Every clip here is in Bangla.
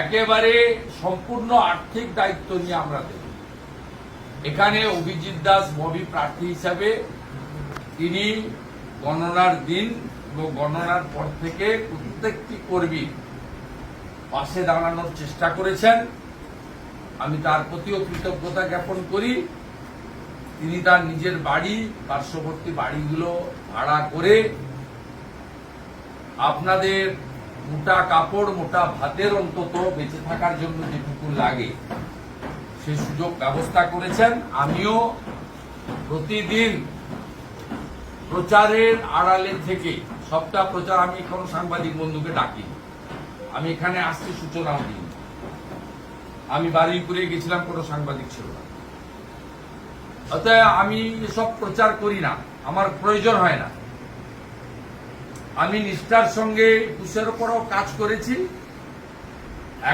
একেবারে সম্পূর্ণ আর্থিক দায়িত্ব নিয়ে আমরা দেব এখানে অভিজিৎ দাস ববি প্রার্থী হিসাবে তিনি গণনার দিন এবং গণনার পর থেকে প্রত্যেকটি কর্মী পাশে দাঁড়ানোর চেষ্টা করেছেন। আমি তার প্রতিও কৃতজ্ঞতা জ্ঞাপন করি। তিনি তার নিজের বাড়ি, পার্শ্ববর্তী বাড়িগুলো ভাড়া করে আপনাদের মোটা কাপড়, মোটা ভাতের অন্তত বেঁচে থাকার জন্য যেটুকু লাগে, সে সুযোগ ব্যবস্থা করেছেন। আমিও প্রতিদিন প্রচারের আড়ালে থেকে, সবটা প্রচার আমি কোনো সাংবাদিক বন্ধুকে ডাকি। আমি এখানে আসছি সূচনাও দিই আমি বারুইপুরে গেছিলাম, কোনো সাংবাদিক ছিল না। অতএব আমি এসব প্রচার করি না। আমার প্রয়োজন হয় না। আমি নিষ্ঠার সঙ্গে কুশের উপরও কাজ করেছি।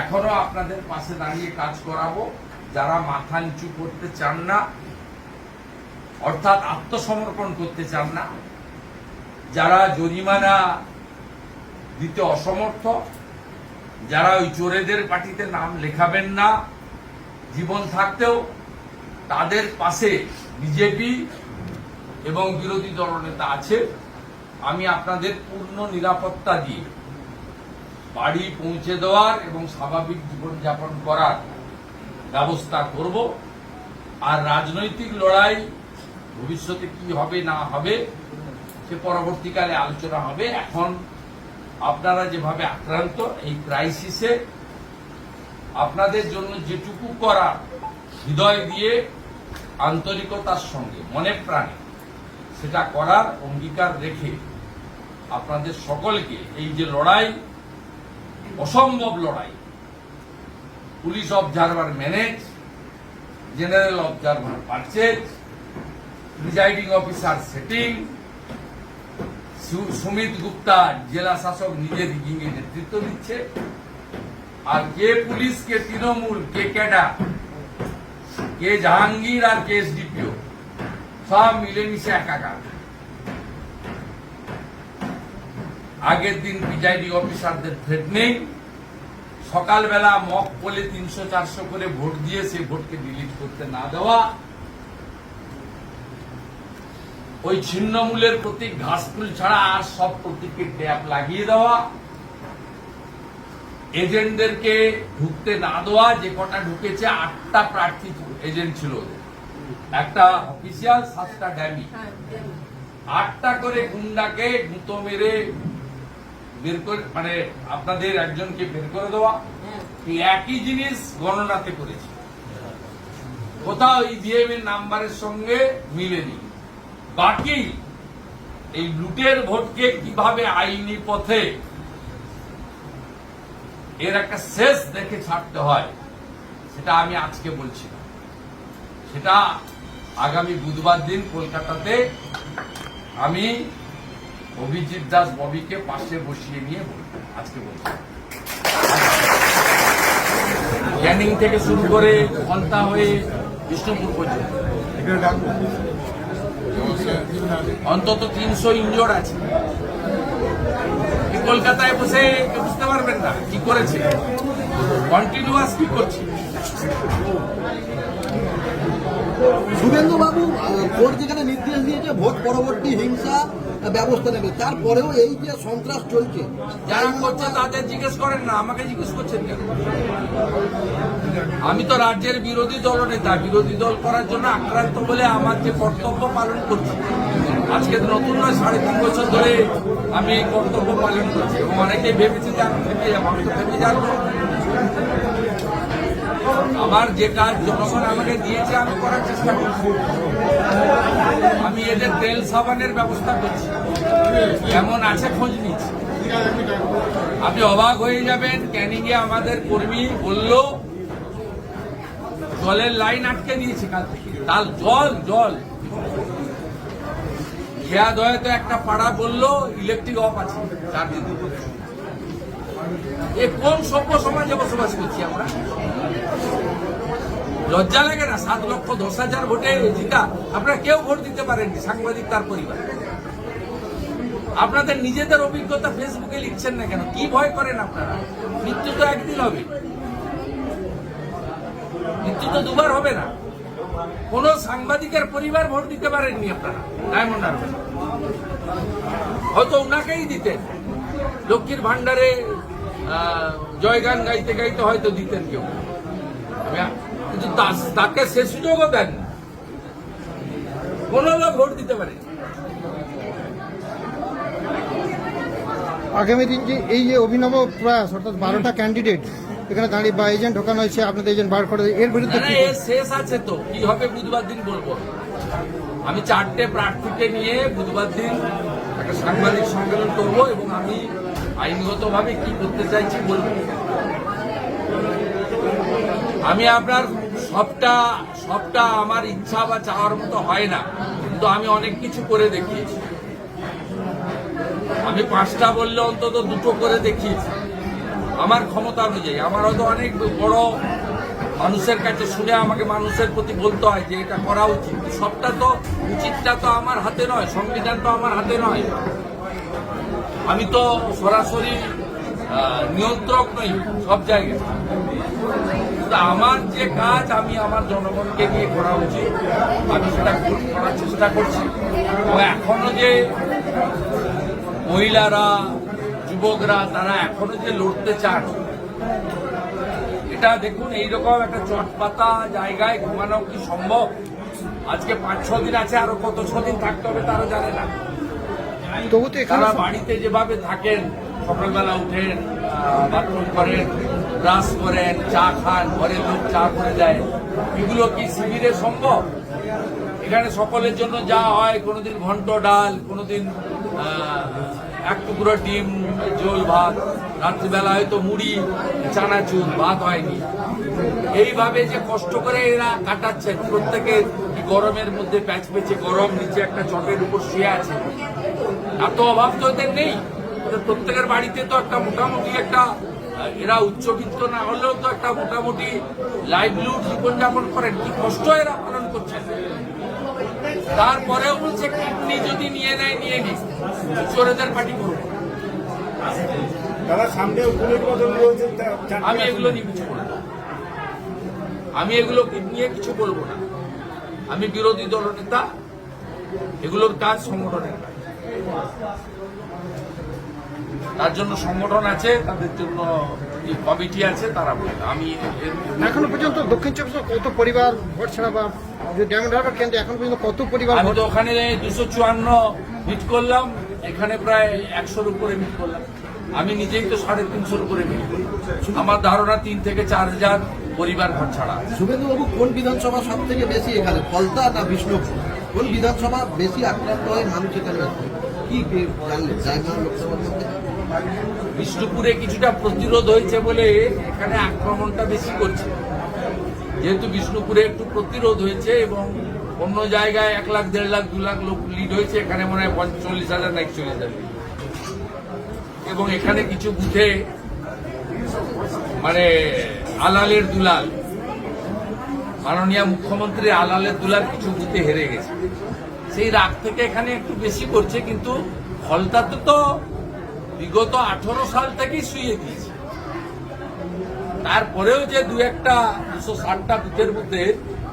এখনও আপনাদের পাশে দাঁড়িয়ে কাজ করাবো। যারা মাথা নিচু করতে চান না, অর্থাৎ আত্মসমর্পণ করতে চান না, যারা জরিমানা দিতে অসমর্থ, যারা ওই চোরেদের পার্টিতে নাম লেখাবেন না, জীবন থাকতেও তাদের পাশে বিজেপি এবং বিরোধী দলনেতা আছে। আমি আপনাদের পূর্ণ নিরাপত্তা দিয়ে বাড়ি পৌঁছে দেওয়ার এবং স্বাভাবিক জীবনযাপন করার ব্যবস্থা করব। আর রাজনৈতিক লড়াই ভবিষ্যতে কি হবে, না হবে, সে পরবর্তীকালে আলোচনা হবে। এখন আপনারা যেভাবে আক্রান্ত, এই ক্রাইসিসে আপনাদের জন্য যেটুকু করা হৃদয় দিয়ে আন্তরিকতার সঙ্গে, মনে প্রাণে সেটা করার অঙ্গীকার রেখে আপনাদের সকলকে এই যে লড়াই, অসম্ভব লড়াই, police observer manage, general observer purchase, presiding officer setting Sumit Gupta জেলা শাসক নিজে রিগিংয়ে নেতৃত্ব দিচ্ছে, আর কে পুলিশ, কে তৃণমূল, কে ক্যাডা কে জাহাঙ্গীর আর কে এসডিপিও। সব মিলেমিশে একাকার আগের দিন প্রিজাইডিং অফিসারদের থ্রেটনিং সকালবেলা মক বলে তিনশো চারশো করে ভোট দিয়ে সে ভোটকে ডিলিট করতে না দেওয়া। ওই ছিন্নমূলের প্রতীক ঘাসফুল ছাড়া আর সব প্রতীককে ট্যাপ লাগিয়ে দেওয়া। এজেন্টদেরকে ঢুকতে না দেওয়া, যে কটা ঢুকেছে, আটটা প্রার্থী এজেন্ট ছিল ওদের। একটা অফিসিয়াল সাতটা ড্যামি। আটটা করে গুন্ডাকে গুঁতো মেরে বের করে মানে আপনাদের একজনকে বের করে দেওয়া। এই একই জিনিস গণনাতে করেছে। কোথাও ইভিএম এর নাম্বারের সঙ্গে মিলেনি। বাকি এই লুটের ভোটকে কীভাবে আইনি পথে এর একটা শেষ দেখে ছাড়তে হয় সেটা আমি আজকে বলছি সেটা আগামী বুধবার দিন কলকাতাতে আমি অভিজিৎ দাস ববিকে পাশে বসিয়ে নিয়ে আজকে বলছি ক্যানিং থেকে শুরু করে কলতা হয়ে বিষ্ণুপুর পর্যন্ত। অন্তত তিনশো ইঞ্জোর আছে। কলকাতায় বসে বুঝতে পারবেন না কি করেছে। কন্টিনিউয়াস কি করছে শুভেন্দু বাবু কোর্ট যেখানে নির্দেশ দিয়েছে, ভোট পরবর্তী হিংসা ব্যবস্থা নেবে। তারপরেও এই যে সন্ত্রাস চলছে, যারা করছে তাদের জিজ্ঞেস করেন না, আমাকে জিজ্ঞেস করছেন কেন? আমি তো রাজ্যের বিরোধী দল নেতা, বিরোধী দল করার জন্য আক্রান্ত বলে আমার যে কর্তব্য পালন করছি। আজকে নতুন নয়, সাড়ে তিন বছর ধরে আমি এই কর্তব্য পালন করছি। অনেকে ভেবেছে যে আমি যাব আমি তো থেমে যাব আমার যে কাজ জনগণ আমাকে দিয়েছে, আমি করার চেষ্টা করছি। আমি এদের তেল সাবানের ব্যবস্থা করছি। কেমন আছে খোঁজ নিচ্ছি। আপনি অবাক হয়ে যাবেন ক্যানিং এ আমাদের কর্মী বলল, জলের লাইন আটকে দিয়েছে কাল থেকে। তাল, জল জল। খেয়া দয়াতে একটা পাড়া বলল ইলেকট্রিক অফ আছে চার দিন এ কোন সভ্য সমাজে বসবাস করছি আমরা? লজ্জা লাগে না? সাত লক্ষ দশ হাজার ভোটে জিতা। আপনারা কেউ ভোট দিতে পারেননি, সাংবাদিক তার পরিবার। আপনাদের নিজেদের অভিজ্ঞতা ফেসবুকে লিখছেন না কেন? কি ভয় করেন আপনারা? মৃত্যু তো একদিন হবে। মৃত্যু তো দুবার হবে না। কোন সাংবাদিকের পরিবার ভোট দিতে পারেননি আপনারা, ডায়মন্ড হারবার। হয়তো ওনাকেই দিতেন। লক্ষ্মীর ভান্ডারে জয়গান গাইতে গাইতে হয়তো দিতেন কেউ। কিন্তু তা- তাকে সে সুযোগও দেন। কোন লোক ভোট দিতে পারে। আগামী দিন যে এই যে অভিনব প্রয়াস অর্থাৎ বারোটা ক্যান্ডিডেট এখানে দাঁড়িয়ে বা এজেন্ট ঢোকানো হয়েছে আপনাদের এজেন্ট বার করে এর বিরুদ্ধে শেষ আছে তো। কি হবে বুধবার দিন বলব। আমি চারটে প্রার্থীকে নিয়ে বুধবার দিন একটা সাংবাদিক সম্মেলন করব এবং আমি আইনগতভাবে কি করতে চাইছি বলব। আমি আপনার সবটা সবটা আমার ইচ্ছা বা চাওয়ার মতো হয় না, কিন্তু আমি অনেক কিছু করে দেখিয়েছি। আমি পাঁচটা বললে অন্তত দুটো করে দেখিয়েছি। আমার ক্ষমতা অনুযায়ী, আমার হয়তো অনেক বড় মানুষের কাছে শুনে আমাকে মানুষের প্রতি বলতে হয় যে এটা করা উচিত। সবটা তো উচিতটা তো আমার হাতে নয়, সংবিধান তো আমার হাতে নয়। আমি তো সরাসরি নিয়ন্ত্রক নই সব জায়গায়। আমার যে কাজ আমি আমার জনগণকে নিয়ে করা উচিত আমি সেটা করার চেষ্টা করছি। এবং এখনও যে মহিলারা যুবকরা তারা এখনও যে লড়তে চান এটা দেখুন এইরকম একটা চটপাতা জায়গায় ঘুমানো কি সম্ভব? আজকে পাঁচ ছ দিন আছে আরও কত ছ দিন থাকতে হবে তারা জানে না। তবু তো তারা বাড়িতে যেভাবে থাকেন সকালবেলা উঠেন বাথরুম করেন ব্রাশ করেন, চা খান ঘরের লোক চা করে দেয়। এগুলো কি শিবিরে সম্ভব? এখানে সকলের জন্য যা হয়, কোনোদিন ঘন্ট ডাল, কোনোদিন এক টুকরো ডিম, ঝোল, ভাত। রাত্রিবেলা হয়তো মুড়ি, চানাচুর, ভাত হয়নি। এইভাবে যে কষ্ট করে এরা কাটাচ্ছে, প্রত্যেকে গরমের মধ্যে প্যাচ পেঁচে গরম নিচে একটা চটের উপর শুয়ে আছে। এত অভাব তো এদের নেই। প্রত্যেকের বাড়িতে তো একটা মোটামুটি একটা এরা উচ্চবিত্ত না হলেও তো একটা মোটামুটি লাইভলিহুড জীবনযাপন করেন। কি কষ্ট এরা পালন করছেন। তারপরেও বলছে কিডনি যদি নিয়ে নেয় নিয়ে নিস চোরেদের পার্টি করব আমি এগুলো নিয়ে কিছু বলব আমি এগুলো নিয়ে কিছু বলব না। আমি বিরোধী দলনেতা এগুলোর কাজ সংগঠনের কাজ। তার জন্য সংগঠন আছে তাদের জন্য কমিটি আছে তারা বলবে আমি এখনও পর্যন্ত দক্ষিণ চব্বিশ কত পরিবার ভোট ছাড়া বা যে ডায়মন্ড হারবার কেন্দ্রে এখন পর্যন্ত কত পরিবার আমি ভোট তো ওখানে দুশো চুয়ান্ন মিট করলাম এখানে প্রায় একশোর উপরে মিট করলাম। আমি নিজেই তো সাড়ে তিনশোর উপরে মিট করলাম আমার ধারণা তিন থেকে চার হাজার পরিবার ঘর ছাড়া শুভেন্দুবাবু কোন বিধানসভা সব থেকে বেশি এখানে ফলতা না বিষ্ণুপুর? কোন বিধানসভা বেশি আক্রান্ত হয় মানুষ এখানে? কি কি জানলেন জায়গা লোকসভার মধ্যে? বিষ্ণুপুরে কিছুটা প্রতিরোধ হয়েছে বলে এখানে আক্রমণটা বেশি করছে। যেহেতু বিষ্ণুপুরে একটু প্রতিরোধ হয়েছে এবং অন্য জায়গায় এক লাখ, দেড় লাখ, দু লাখ লোক লিড হয়েছে, এখানে মনে হয় পঞ্চল্লিশ হাজার না একচল্লিশ হাজার এবং এখানে কিছু বুথে মানে আলালের দুলাল, মাননীয় মুখ্যমন্ত্রী আলালের দুলাল কিছু বুথে হেরে গেছে। সেই রাগ থেকে এখানে একটু বেশি করছে, কিন্তু ফলতাতে তো বিগত আঠারো সাল থেকেই শুয়ে দিয়েছে তারপরেও যে দু একটা দুশো ষাটটা বুথের মধ্যে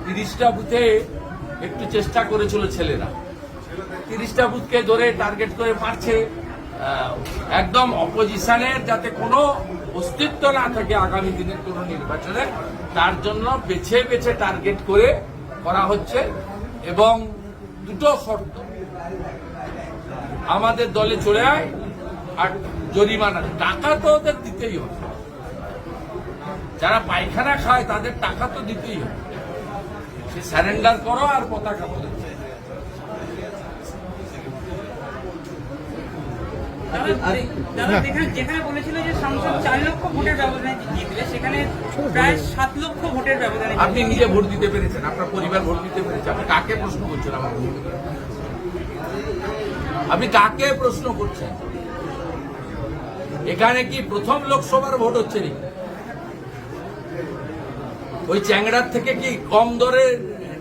তিরিশটা বুথে একটু চেষ্টা করেছিল ছেলেরা। তিরিশটা বুথকে ধরে টার্গেট করে মারছে। একদম অপোজিশনের যাতে কোনো অস্তিত্ব না থাকে আগামী দিনের কোনো নির্বাচনে, তার জন্য বেছে বেছে টার্গেট করে করা হচ্ছে এবং দুটো শর্ত। আমাদের দলে চলে আয় আর জরিমানা। টাকা তো ওদের দিতেই হবে। যারা পায়খানা খায় তাদের টাকা তো দিতেই হবে। সে স্যারেন্ডার করো আর পতাকা বলে দাদা যেখানে বলেছিল যে সংসদ চার লক্ষ ভোটের ব্যবধানে দিলে সেখানে প্রায় সাত লক্ষ ভোটের ব্যবধানে আপনি নিজে ভোট দিতে পেরেছেন আপনার পরিবার ভোট দিতে পেরেছে। আপনি কাকে প্রশ্ন করছেন আমার আপনি কাকে প্রশ্ন করছেন? এখানে কি প্রথম লোকসভার ভোট হচ্ছে নাকি? ওই চ্যাংড়ার থেকে কি কম দরের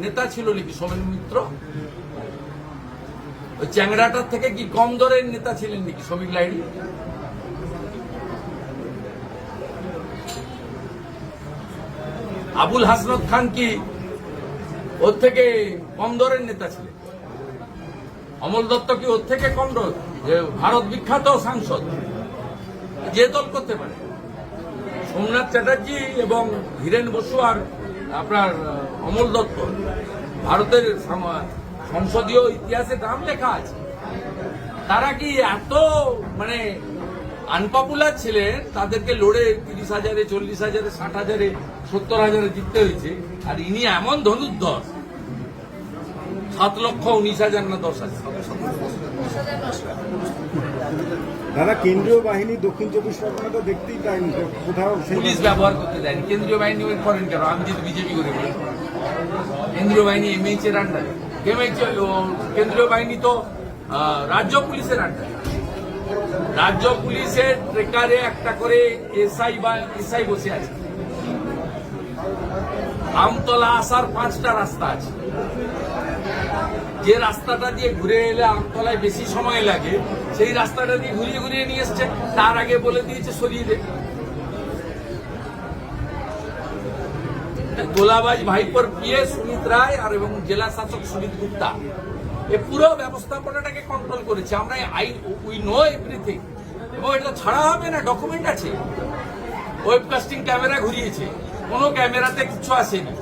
নেতা ছিল নাকি সোমেন মিত্র? ওই চ্যাংড়াটার থেকে কি কম দরের নেতা ছিলেন নাকি শ্রমিক লাইড়ি আবুল হাসনত খান কি ওর থেকে কম দরের নেতা ছিলেন? অমল দত্ত কি ওর থেকে কম দর? যে ভারত বিখ্যাত সাংসদ। যে দল করতে পারে। সোমনাথ চ্যাটার্জি এবং হীরেন বসু আর আপনার অমল দত্ত। ভারতের সংসদীয় ইতিহাসে নাম লেখা আছে। তারা কি এত মানে আনপপুলার ছিলেন? তাদেরকে লড়ে তিরিশ হাজারে, চল্লিশ হাজারে, ষাট হাজারে, সত্তর হাজারে জিততে হয়েছে। আর ইনি এমন ধনুর্ধর। সাত লক্ষ উনিশ হাজার না দশ হাজার? দাদা কেন্দ্রীয় বাহিনী দক্ষিণ চব্বিশ পরগনা তো দেখতেই পাইনি কোথাও পুলিশ ব্যবহার করতে দেয়নি। কেন্দ্রীয় বাহিনী ওই করেন কেন? আমি যদি বিজেপি করে বলি। কেন্দ্রীয় বাহিনী এমএইচ এর আন্ডারে এমএইচ কেন্দ্রীয় বাহিনী তো রাজ্য পুলিশের আন্ডারে রাজ্য পুলিশের ট্রেকারে একটা করে এসআই বা এসআই বসে আছে। আমতলা আসার পাঁচটা রাস্তা আছে। যে রাস্তাটা দিয়ে ঘুরে এলে আমতলায় বেশি সময় লাগে, সেই রাস্তাটা দিয়ে ঘুরিয়ে ঘুরিয়ে নিয়ে এসছে, তার আগে বলে দিয়েছে সরিয়ে দে গোলাবাজ ভাইপোর পিএ সুমিত রায় আর এবং জেলা শাসক সুমিত গুপ্তা। এ পুরো ব্যবস্থাপনাটাকে কন্ট্রোল করেছে। আমরা আই উই নো এভরিথিং এবং এটা ছাড়া হবে না ডকুমেন্ট আছে। ওয়েবকাস্টিং ক্যামেরা ঘুরিয়েছে। কোনো ক্যামেরাতে কিছু আসেনি।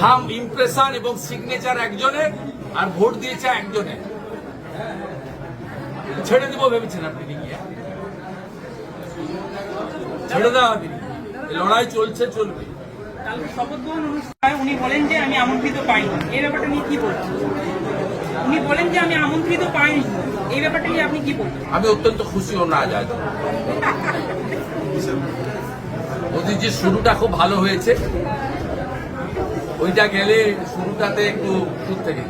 থাম ইমপ্রেশন এবং সিগনেচার একজনের আর ভোট দিয়েছে একজনের ছেড়ে দিব ভেবেছেন আপনি ছেড়ে দেওয়া তিনি লড়াই চলছে চলবে। কালকে শপথ গ্রহণ অনুষ্ঠানে উনি বলেন যে আমি আমন্ত্রিত পাইনি। এই ব্যাপারটা নিয়ে কি বলছেন? উনি বলেন যে আমি আমন্ত্রিত পাইনি। এই ব্যাপারটা নিয়ে আপনি কি বলছেন? আমি অত্যন্ত খুশি ও না আজ শুরুটা খুব ভালো হয়েছে। ওইটা গেলে শুরুটাতে একটু দূর থেকে।